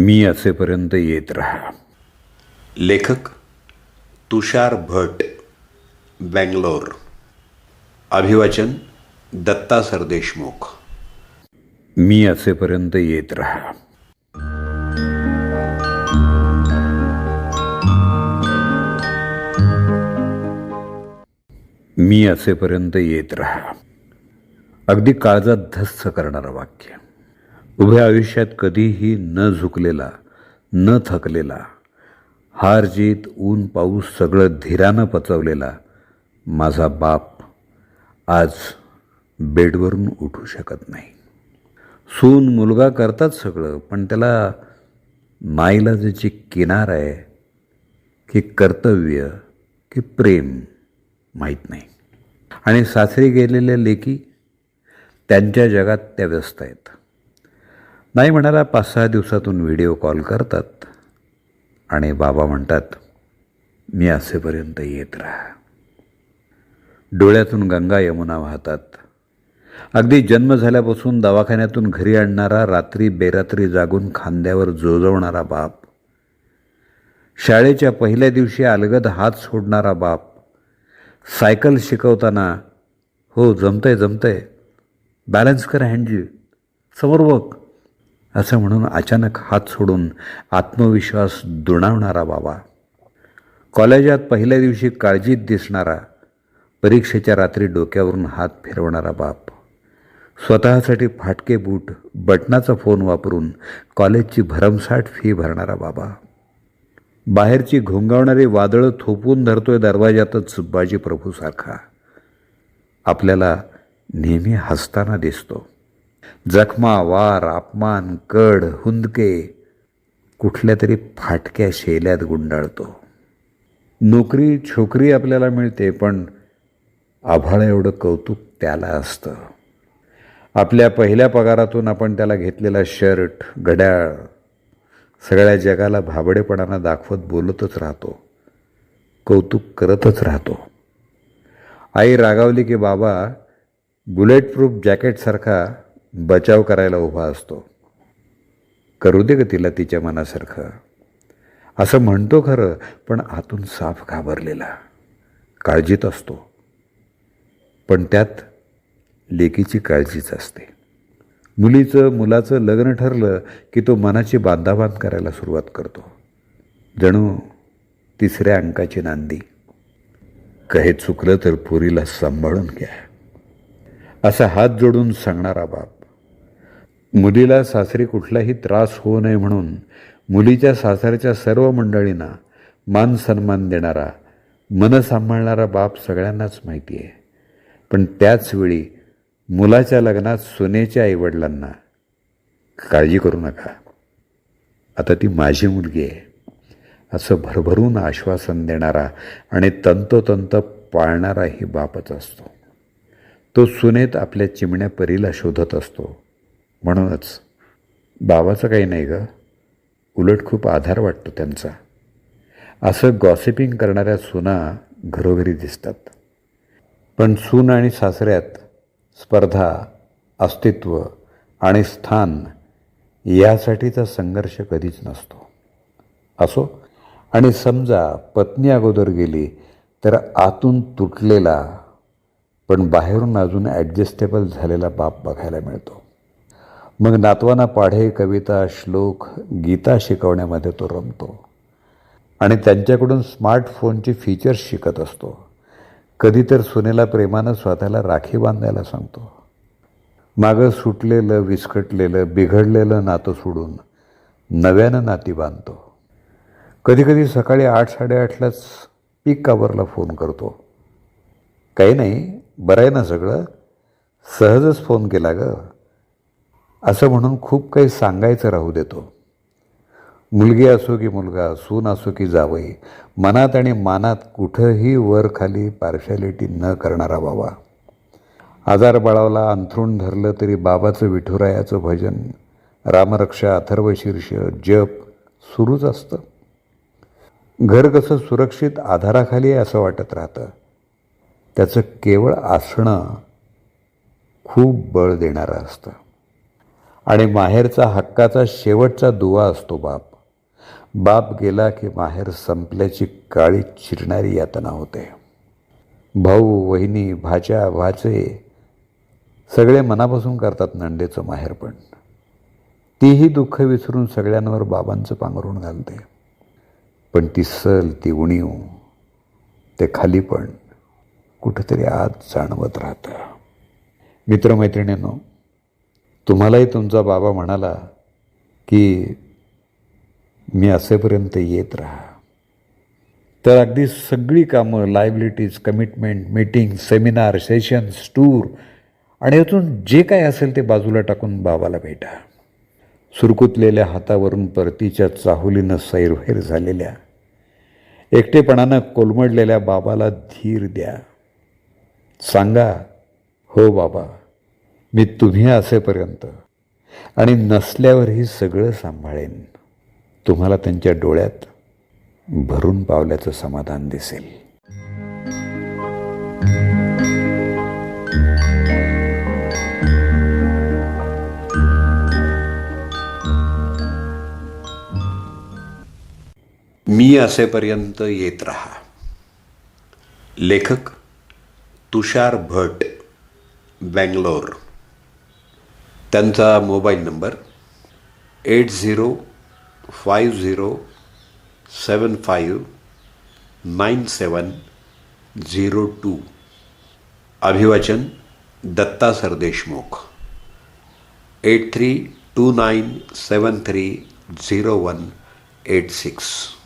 मी असेपर्यंत येत राहा. लेखक तुषार भट बँगलोर. अभिवाचन दत्ता सरदेशमुख. मी असेपर्यंत येत राहा. मी असेपर्यंत येत राहा. अगदी काळजात धस्स करणारं वाक्य. उभ्या आयुष्यात कधीही न झुकलेला न थकलेला हार जीत ऊन पाऊस सगळं धीरानं पचवलेला माझा बाप आज बेडवरून उठू शकत नाही. सून मुलगा करतात सगळं पण त्याला माईला ज्याची किनार आहे की कर्तव्य की प्रेम माहीत नाही. आणि सासरी गेलेल्या लेकी त्यांच्या जगात त्या व्यस्त आहेत. नाही म्हणाला पाच सहा दिवसातून व्हिडिओ कॉल करतात. आणि बाबा म्हणतात मी असेपर्यंत येत राहा. डोळ्यातून गंगा यमुना वाहतात. अगदी जन्म झाल्यापासून दवाखान्यातून घरी आणणारा रात्री बेरात्री जागून खांद्यावर जोजवणारा बाप. शाळेच्या पहिल्या दिवशी अलगद हात सोडणारा बाप. सायकल शिकवताना हो जमतंय जमतंय. बॅलन्स कर हँडल समोर बघ. असं म्हणून अचानक हात सोडून आत्मविश्वास दुणावणारा बाबा. कॉलेजात पहिल्या दिवशी काळजीत दिसणारा परीक्षेच्या रात्री डोक्यावरून हात फिरवणारा बाप. स्वतःसाठी फाटके बूट बटनाचा फोन वापरून कॉलेजची भरमसाठ फी भरणारा बाबा. बाहेरची घोंगावणारी वादळं थोपून धरतोय दरवाजातच बाजी प्रभूसारखा आपल्याला नेहमी हसताना दिसतो. जखमा वार अपमान कड हुंदके कुठल्या तरी फाटक्या शेल्यात गुंडाळतो. नोकरी छोकरी आपल्याला मिळते पण आभाळ एवढं कौतुक त्याला असतं. आपल्या पहिल्या पगारातून आपण त्याला घेतलेला शर्ट घड्याळ सगळ्या जगाला भाबडेपणानं दाखवत बोलतच राहतो. कौतुक करतच राहतो. आई रागावली की बाबा बुलेट प्रूफ जॅकेटसारखा बचाव करायला उभा असतो. करू दे ग तिला तिच्या मनासारखं. असं म्हणतो खरं पण आतून साफ घाबरलेला. काळजीत असतो. पण त्यात लेकीची काळजीच असते. मुलीचं मुलाचं लग्न ठरलं की तो मनाची बांधाबांध करायला सुरुवात करतो. जणू तिसऱ्या अंकाची नांदी. काही चुकलं तर पुरीला सांभाळून घ्या. असा हात जोडून सांगणारा बाप मुलीला सासरी कुठलाही त्रास होऊ नये म्हणून मुलीच्या सासऱ्याच्या सर्व मंडळींना मान सन्मान देणारा मन सांभाळणारा बाप सगळ्यांनाच माहिती आहे. पण त्याचवेळी मुलाच्या लग्नात सुनेच्या आईवडिलांना काळजी करू नका. आता ती माझी मुलगी आहे. असं भरभरून आश्वासन देणारा आणि तंतोतंत पाळणाराही बापच असतो. तो सुनेत आपल्या चिमण्या परीला शोधत असतो. म्हणूनच बाबाचं काही नाही गं. उलट खूप आधार वाटतो त्यांचा. असं गॉसिपिंग करणाऱ्या सुना घरोघरी दिसतात. पण सून आणि सासऱ्यात स्पर्धा अस्तित्व आणि स्थान यासाठीचा संघर्ष कधीच नसतो. असो? आणि समजा पत्नी अगोदर गेली तर आतून तुटलेला पण बाहेरून अजून ॲडजस्टेबल झालेला बाप बघायला मिळतो. मग नातवांना पाढे कविता श्लोक गीता शिकवण्यामध्ये तो रमतो. आणि त्यांच्याकडून स्मार्टफोनची फीचर्स शिकत असतो. कधी तर सुनेला प्रेमानं स्वतःला राखी बांधायला सांगतो. मागं सुटलेलं विस्कटलेलं बिघडलेलं नातं सोडून नव्यानं नाती बांधतो. कधीकधी सकाळी आठ साडेआठलाच पीक कावरला फोन करतो. काही नाही बरं आहे ना सगळं? सहजच फोन केला गं. असं म्हणून खूप काही सांगायचं राहू देतो मुलगी असो की मुलगा सून असो की जावई मनात आणि मानात कुठंही वर खाली पार्शॅलिटी न करणारा बाबा. आजार बाळावला अंथरूण धरलं तरी बाबाचं विठुरायाचं भजन रामरक्षा अथर्वशीर्ष जप सुरूच असतं. घर कसं सुरक्षित आधाराखाली आहे असं वाटत राहतं. त्याचं केवळ असणं खूप बळ देणारं असतं. आणि माहेरचा हक्काचा शेवटचा दुवा असतो बाप. बाप गेला की माहेर संपल्याची काळी चिरणारी यातना होते. भाऊ वहिनी भाच्या भाचे सगळे मनापासून करतात नंदेचं माहेरपण तीही दुःख विसरून सगळ्यांवर बाबांचं पांघरून घालते. पण ती सल ती उणीव ते खाली पण कुठंतरी आत जाणवत राहतं. मित्रमैत्रिणींनो तुम्हालाही तुमचा बाबा म्हणाला की मी असेपर्यंत येत राहा. तर अगदी सगळी कामं liabilities commitment meeting seminar sessions tour आणि अजून जे काय असेल ते बाजूला टाकून बाबाला भेटा. सुरकुतलेल्या हातावरून परतीच्या चाहुलीनं सैरभैर झालेल्या एकटेपणानं कोलमडलेल्या बाबाला धीर द्या. सांगा हो बाबा मी तुम्ही असेपर्यंत. आणि नसल्यावरही सगळं सांभाळेन. तुम्हाला त्यांच्या डोळ्यात भरून पावल्याचं समाधान दिसेल. मी असेपर्यंत येत राहा. लेखक तुषार भट बँगलोर. त्यांचा mobile number eight zero five zero seven five nine seven zero two. अभिवाचन Datta Sardeshmukh. Eight three two nine seven three zero one eight six.